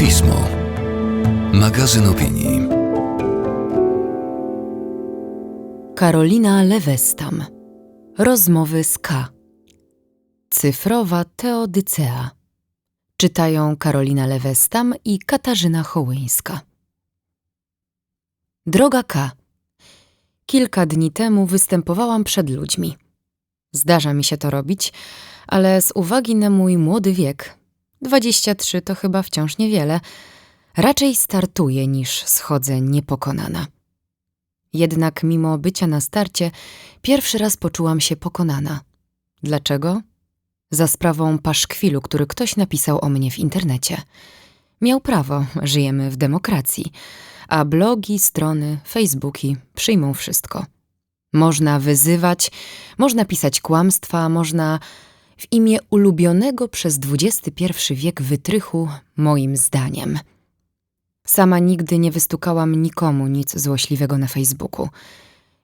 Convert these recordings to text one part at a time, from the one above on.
Pismo. Magazyn opinii. Karolina Lewestam. Rozmowy z K. Cyfrowa Teodycea. Czytają Karolina Lewestam i Katarzyna Hołyńska. Droga K. Kilka dni temu występowałam przed ludźmi. Zdarza mi się to robić, ale z uwagi na mój młody wiek, 23 to chyba wciąż niewiele, raczej startuję niż schodzę niepokonana. Jednak mimo bycia na starcie, pierwszy raz poczułam się pokonana. Dlaczego? Za sprawą paszkwilu, który ktoś napisał o mnie w internecie. Miał prawo, żyjemy w demokracji, a blogi, strony, facebooki przyjmą wszystko. Można wyzywać, można pisać kłamstwa, można w imię ulubionego przez XXI wiek wytrychu moim zdaniem. Sama nigdy nie wystukałam nikomu nic złośliwego na Facebooku.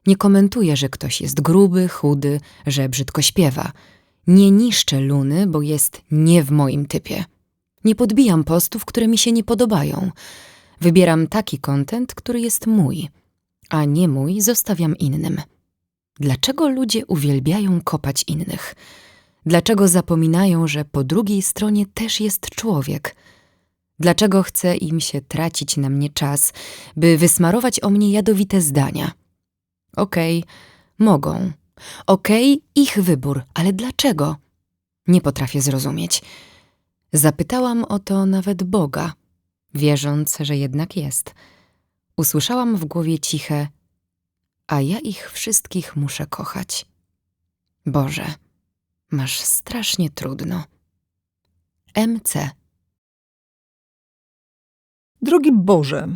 Nie komentuję, że ktoś jest gruby, chudy, że brzydko śpiewa. Nie niszczę Luny, bo jest nie w moim typie. Nie podbijam postów, które mi się nie podobają. Wybieram taki kontent, który jest mój, a nie mój zostawiam innym. Dlaczego ludzie uwielbiają kopać innych? Dlaczego zapominają, że po drugiej stronie też jest człowiek? Dlaczego chce im się tracić na mnie czas, by wysmarować o mnie jadowite zdania? Okej, mogą. Okej, ich wybór, ale dlaczego? Nie potrafię zrozumieć. Zapytałam o to nawet Boga, wierząc, że jednak jest. Usłyszałam w głowie ciche, a ja ich wszystkich muszę kochać. Boże, masz strasznie trudno. MC. Drogi Boże,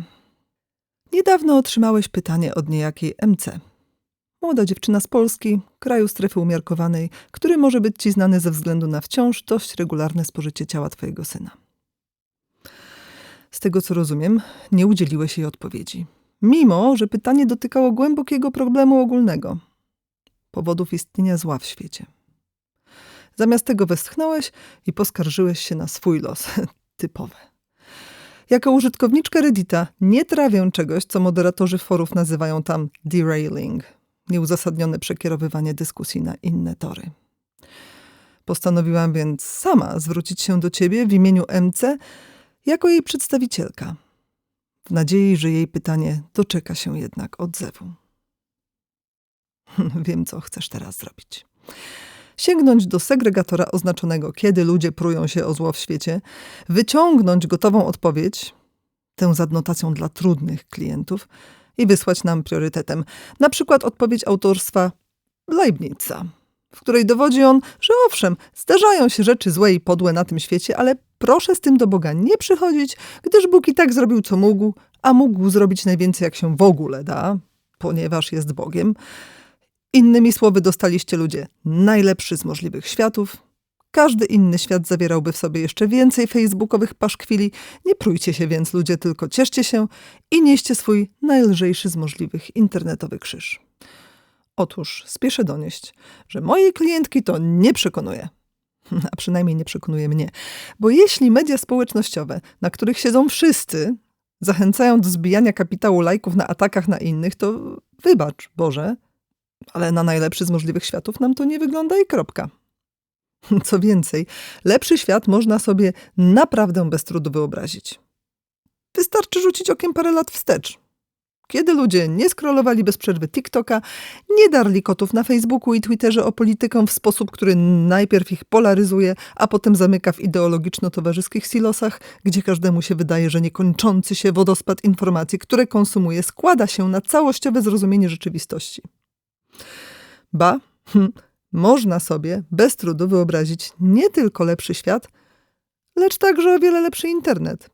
niedawno otrzymałeś pytanie od niejakiej MC. Młoda dziewczyna z Polski, kraju strefy umiarkowanej, który może być ci znany ze względu na wciąż dość regularne spożycie ciała twojego syna. Z tego co rozumiem, nie udzieliłeś jej odpowiedzi. Mimo, że pytanie dotykało głębokiego problemu ogólnego powodów istnienia zła w świecie. Zamiast tego westchnąłeś i poskarżyłeś się na swój los. Typowe. Jako użytkowniczka Reddita nie trawię czegoś, co moderatorzy forów nazywają tam derailing, nieuzasadnione przekierowywanie dyskusji na inne tory. Postanowiłam więc sama zwrócić się do ciebie w imieniu MC jako jej przedstawicielka, w nadziei, że jej pytanie doczeka się jednak odzewu. Wiem, co chcesz teraz zrobić sięgnąć do segregatora oznaczonego, kiedy ludzie prują się o zło w świecie, wyciągnąć gotową odpowiedź, tę z adnotacją dla trudnych klientów i wysłać nam priorytetem. Na przykład odpowiedź autorstwa Leibniza, w której dowodzi on, że owszem, zdarzają się rzeczy złe i podłe na tym świecie, ale proszę z tym do Boga nie przychodzić, gdyż Bóg i tak zrobił co mógł, a mógł zrobić najwięcej jak się w ogóle da, ponieważ jest Bogiem. Innymi słowy, dostaliście ludzie najlepszy z możliwych światów. Każdy inny świat zawierałby w sobie jeszcze więcej facebookowych paszkwili. Nie prójcie się więc, ludzie, tylko cieszcie się i nieście swój najlżejszy z możliwych internetowy krzyż. Otóż spieszę donieść, że mojej klientki to nie przekonuje. A przynajmniej nie przekonuje mnie. Bo jeśli media społecznościowe, na których siedzą wszyscy, zachęcają do zbijania kapitału lajków na atakach na innych, to wybacz, Boże, ale na najlepszy z możliwych światów nam to nie wygląda i kropka. Co więcej, lepszy świat można sobie naprawdę bez trudu wyobrazić. Wystarczy rzucić okiem parę lat wstecz. Kiedy ludzie nie skrolowali bez przerwy TikToka, nie darli kotów na Facebooku i Twitterze o politykę w sposób, który najpierw ich polaryzuje, a potem zamyka w ideologiczno-towarzyskich silosach, gdzie każdemu się wydaje, że niekończący się wodospad informacji, które konsumuje, składa się na całościowe zrozumienie rzeczywistości. Ba, hm, można sobie bez trudu wyobrazić nie tylko lepszy świat, lecz także o wiele lepszy internet,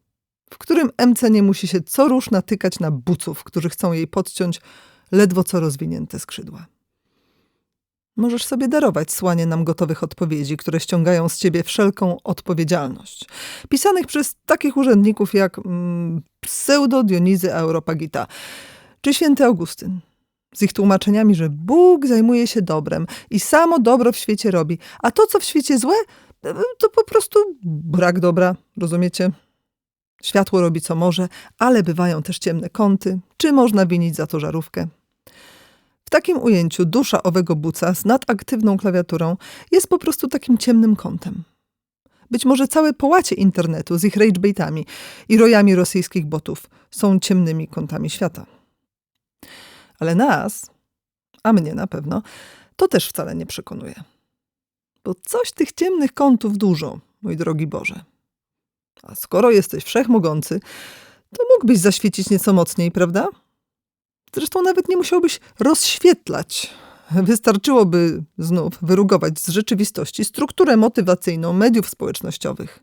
w którym MC nie musi się co rusz natykać na buców, którzy chcą jej podciąć ledwo co rozwinięte skrzydła. Możesz sobie darować słanie nam gotowych odpowiedzi, które ściągają z ciebie wszelką odpowiedzialność. Pisanych przez takich urzędników jak mm, pseudo Dionizy Europagita czy święty Augustyn z ich tłumaczeniami, że Bóg zajmuje się dobrem i samo dobro w świecie robi, a to, co w świecie złe, to po prostu brak dobra, rozumiecie? Światło robi co może, ale bywają też ciemne kąty. Czy można winić za to żarówkę? W takim ujęciu dusza owego buca z nadaktywną klawiaturą jest po prostu takim ciemnym kątem. Być może całe połacie internetu z ich ragebaitami i rojami rosyjskich botów są ciemnymi kątami świata. Ale nas, a mnie na pewno, to też wcale nie przekonuje. Bo coś tych ciemnych kątów dużo, mój drogi Boże. A skoro jesteś wszechmogący, to mógłbyś zaświecić nieco mocniej, prawda? Zresztą nawet nie musiałbyś rozświetlać. Wystarczyłoby znów wyrugować z rzeczywistości strukturę motywacyjną mediów społecznościowych.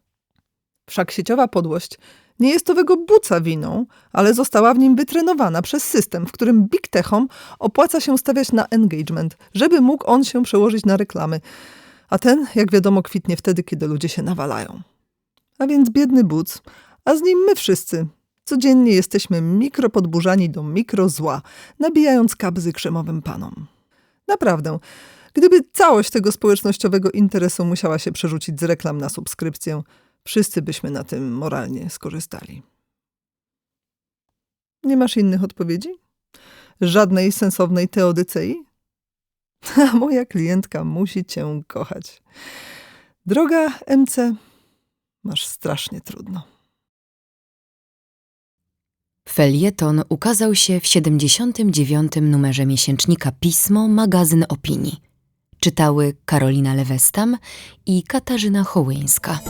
Wszak sieciowa podłość nie jest owego buca winą, ale została w nim wytrenowana przez system, w którym big techom opłaca się stawiać na engagement, żeby mógł on się przełożyć na reklamy. A ten, jak wiadomo, kwitnie wtedy, kiedy ludzie się nawalają. A więc biedny buc, a z nim my wszyscy. Codziennie jesteśmy mikropodburzani do mikrozła, nabijając kabzy krzemowym panom. Naprawdę, gdyby całość tego społecznościowego interesu musiała się przerzucić z reklam na subskrypcję, wszyscy byśmy na tym moralnie skorzystali. Nie masz innych odpowiedzi? Żadnej sensownej teodycei? A moja klientka musi cię kochać. Droga MC, masz strasznie trudno. Felieton ukazał się w 79. numerze miesięcznika Pismo Magazyn Opinii. Czytały Karolina Lewestam i Katarzyna Hołyńska.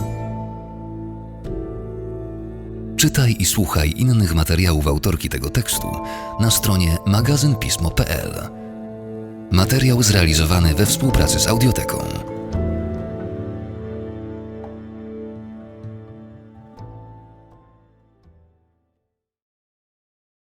Czytaj i słuchaj innych materiałów autorki tego tekstu na stronie magazynpismo.pl. Materiał zrealizowany we współpracy z Audioteką.